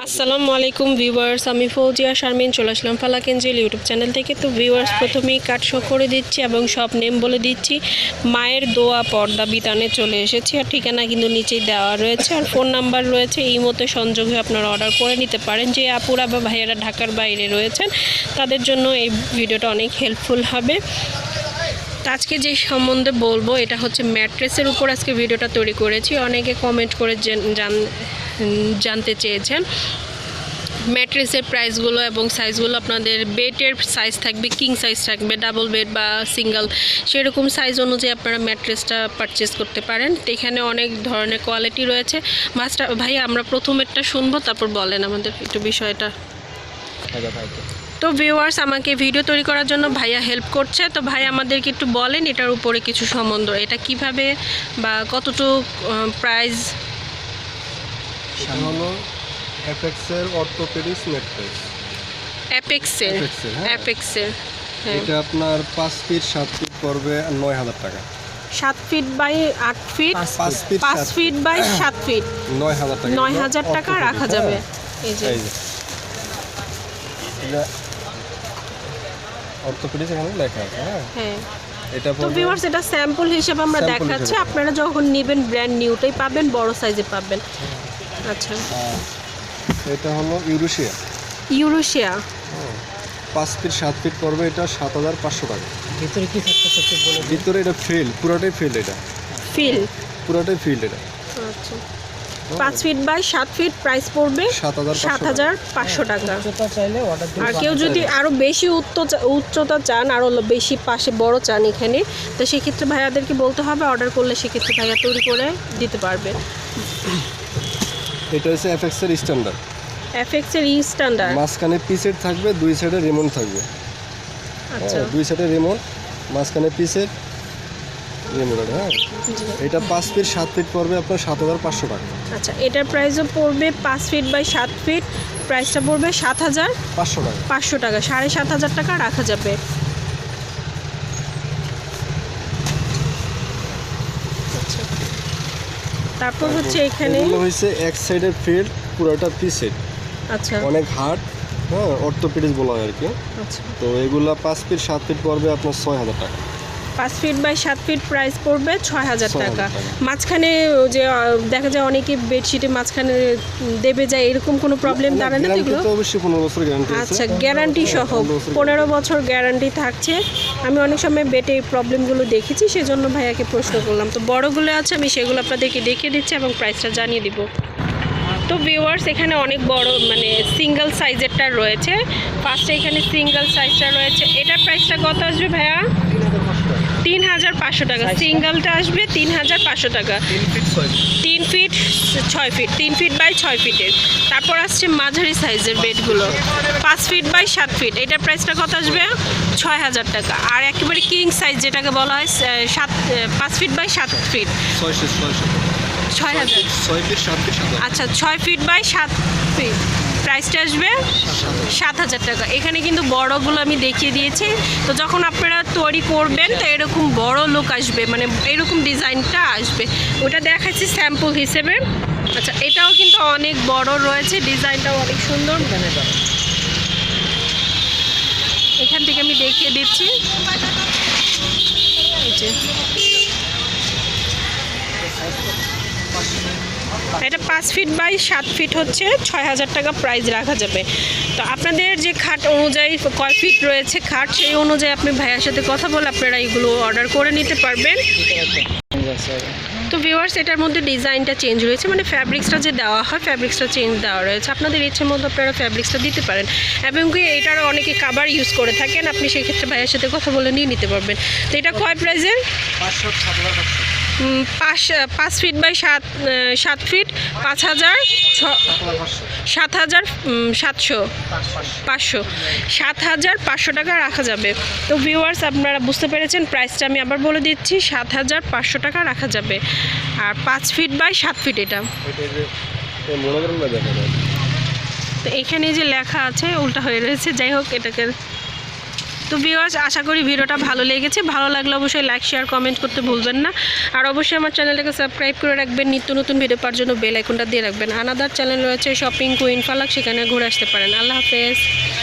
আসসালামু আলাইকুম ভিউয়ার্স, আমি ফৌজিয়া শারমিন, চলে আসলাম ফালাকেঞ্জেল ইউটিউব চ্যানেল থেকে। তো ভিউয়ার্স, প্রথমেই কাট শো করে দিচ্ছি এবং সব নেম বলে দিচ্ছি। মায়ের দোয়া পর্দা বিতানে চলে এসেছি। আর ঠিকানা কিন্তু নিচেই দেওয়া রয়েছে। আর ফোন নাম্বার রয়েছে। এই মতো সংযোগ হয়ে আপনারা অর্ডার করে নিতে পারেন। যে আপুরা বা ভাইয়েরা ঢাকার বাইরে রয়েছেন, তাদের জন্য এই ভিডিওটা অনেক হেল্পফুল হবে। আজকে যে সম্বন্ধে বলব, এটা হচ্ছে ম্যাট্রেসের উপর আজকে ভিডিওটা তৈরি করেছি। অনেকে কমেন্ট করে জান- জানতে চেয়েছেন। ম্যাট্রেসের প্রাইসগুলো এবং সাইজগুলো আপনাদের বেডের সাইজ থাকবে কিং সাইজ থাকবে ডাবল বেড বা সিঙ্গেল সেরকম সাইজ অনুযায়ী আপনারা ম্যাট্রেসটা পারচেস করতে পারেন। তো এখানে অনেক ধরনের কোয়ালিটি রয়েছে। মাস্টার ভাই আমরা প্রথমেরটা শুনব তারপর বলেন আমাদের একটু বিষয়টা। তো। ভিউয়ার্স আমাকে ভিডিও তৈরি করার জন্য ভাইয়া হেল্প করছে। তো ভাই আমাদেরকে একটু বলেন এটার উপরে কিছু সম্বন্ধ এটা কীভাবে বা কতটুক প্রাইস এটা হলো অ্যাপেক্সের অর্থোপেডিক্স ম্যাট্রেস অ্যাপেক্সের অ্যাপেক্সের, হ্যাঁ। অ্যাপেক্সের হ্যাঁ। এটা আপনার পাঁচ ফিট সাত ফিট পড়বে নয় হাজার টাকা। সাত ফিট বাই আট ফিট পাঁচ ফিট বাই সাত ফিট নয় হাজার টাকা। নয় হাজার টাকা রাখা যাবে। এই যে। অর্থোপেডিক্স এখানে লেখা আছে হ্যাঁ। হ্যাঁ। এটা তো ভিউয়ার্স এটা স্যাম্পল হিসেবে আমরা দেখাচ্ছি। আপনারা যখন নেবেন ব্র্যান্ড নিউটাই পাবেন বড় সাইজে পাবেন। আচ্ছা। এটা হলো ইউরোশিয়া। ইউরোশিয়া? হ্যাঁ। পাঁচ ফিট সাত ফিট পড়বে এটা সাত হাজার পাঁচশো টাকা। ভিতরে কি থাকতেছে ভিতরে এটা ফিল্ড পুরোটাই ফিল্ড এটা। ফিল? পুরোটাই ফিল্ড এটা। আচ্ছা। পাঁচ ফিট বাই সাত ফিট প্রাইস পড়বে 7,500 সাত হাজার পাঁচশো টাকা। আর কেউ যদি আরও বেশি উচ্চতা উচ্চতা চান আরও বেশি পাশে বড় চান এখানে তো সেক্ষেত্রে ভাইয়াদেরকে বলতে হবে অর্ডার করলে সেক্ষেত্রে ভাইয়া তৈরি করে দিতে পারবে। এটা হচ্ছে এফএক্সের স্ট্যান্ডার্ড এফএক্সের ই স্ট্যান্ডার্ড মাঝখানে পিসের থাকবে দুই সাইডে রিমোট থাকবে। আচ্ছা। হ্যাঁ, দুই সাইডে রিমোট মাঝখানে পিসের রিমোট হ্যাঁ। এটা পাঁচ ফিট সাত ফিট পড়বে আপনার সাত হাজার পাঁচশো টাকা। আচ্ছা এটার প্রাইসও পড়বে পাঁচ ফিট বাই সাত ফিট প্রাইসটা পড়বে সাত হাজার পাঁচশো টাকা। পাঁচশো টাকা সাড়ে সাত হাজার টাকা রাখা যাবে। তারপর হচ্ছে এখানে এগুলো হচ্ছে এক সাইডের ফিল্ড পুরোটা পিসের আচ্ছা। অনেক হার্ড হ্যাঁ অর্থোপেডিক্স বলা হয় আর কি। আচ্ছা। তো এগুলা পাঁচ ফিট সাত ফিট পড়বে আপনার ছয় হাজার টাকা। পাঁচ ফিট বাই সাত ফিট প্রাইস পড়বে ছয় হাজার টাকা। মাঝখানে যে দেখা যায় অনেকে বেডশিটে মাঝখানে দেবে যায় এরকম কোনো প্রবলেম দাঁড়ায় না এগুলো আচ্ছা গ্যারান্টি সহ। পনেরো বছর পনেরো বছর গ্যারান্টি থাকছে। আমি অনেক সময় বেটে এই প্রবলেমগুলো দেখেছি সেজন্য ভাইয়াকে প্রশ্ন করলাম। তো বড়গুলো আছে আমি সেগুলো আপনাদেরকে দেখিয়ে দিচ্ছি এবং প্রাইসটা জানিয়ে দিব। তো ভিউয়ার্স এখানে অনেক বড় মানে সিঙ্গেল সাইজেরটা রয়েছে। ফার্স্টে এখানে সিঙ্গেল সাইজটা রয়েছে। এটার প্রাইসটা কত আসবে ভাইয়া? তিন হাজার পাঁচশো টাকা। সিঙ্গেলটা আসবে তিন হাজার পাঁচশো টাকা। তিন ফিট ছয় ফিট তিন ফিট বাই ছয় ফিটের তারপর আসছে মাঝারি সাইজের বেডগুলো পাঁচ ফিট বাই সাত ফিট এটার প্রাইসটা কত আসবে? ছয় হাজার টাকা। আর একেবারে কিং সাইজ যেটাকে বলা হয় সাত পাঁচ ফিট বাই সাত ফিট ছয় হাজার আচ্ছা ছয় ফিট বাই সাত ফিট প্রাইসটা আসবে সাত হাজার টাকা। এখানে কিন্তু বড়গুলো আমি দেখিয়ে দিয়েছি। তো যখন আপনারা তৈরি করবেন, তো এরকম বড় লোক আসবে মানে এরকম ডিজাইনটা আসবে। ওটা দেখাচ্ছি স্যাম্পল হিসেবে। আচ্ছা এটাও কিন্তু অনেক বড় রয়েছে, ডিজাইনটাও অনেক সুন্দর। এখান থেকে আমি দেখিয়ে দিচ্ছি। এটা পাঁচ ফিট বাই সাত ফিট হচ্ছে ছয় হাজার টাকা প্রাইস রাখা যাবে। তো আপনাদের যে খাট অনুযায়ী কয় ফিট রয়েছে খাট সেই অনুযায়ী আপনি ভাইয়ার সাথে কথা বলে আপনারা এগুলো অর্ডার করে নিতে পারবেন। তো ভিউয়ার্স এটার মধ্যে ডিজাইনটা চেঞ্জ রয়েছে মানে ফ্যাব্রিক্সটা যে দেওয়া হয় ফ্যাব্রিক্সটা চেঞ্জ দেওয়া রয়েছে। আপনাদের ইচ্ছে মতো আপনারা ফ্যাব্রিক্সটা দিতে পারেন। এবং কি এটার অনেকে কাবার ইউজ করে থাকেন আপনি সেক্ষেত্রে ভাইয়ের সাথে কথা বলে নিয়ে নিতে পারবেন। তো এটা কয় প্রাইজের পাঁচ পাঁচ ফিট বাই সাত সাত ফিট পাঁচ হাজার ছ, সাত হাজার সাতশো, পাঁচশো। সাত হাজার পাঁচশো টাকা রাখা যাবে। তো ভিউয়ার্স আপনারা বুঝতে পেরেছেন প্রাইসটা আমি আবার বলে দিচ্ছি, সাত হাজার পাঁচশো টাকা রাখা যাবে। আর পাঁচ ফিট বাই সাত ফিট এটা। তো এখানে যে লেখা আছে, উল্টা হয়ে রয়েছে। যাই হোক, এটাকে তো ভিউয়ার্স আশা করি ভিডিওটা ভালো লেগেছে। ভালো লাগলে অবশ্যই লাইক শেয়ার কমেন্ট করতে ভুলবেন না। আর অবশ্যই আমার চ্যানেলটাকে সাবস্ক্রাইব করে রাখবেন। নিত্য নতুন ভিডিও পাওয়ার জন্য বেল আইকনটা দিয়ে রাখবেন। আনাদার চ্যানেল রয়েছে শপিং কুইন ফালাক সেখানে ঘুরে আসতে পারেন। আল্লাহ হাফেজ।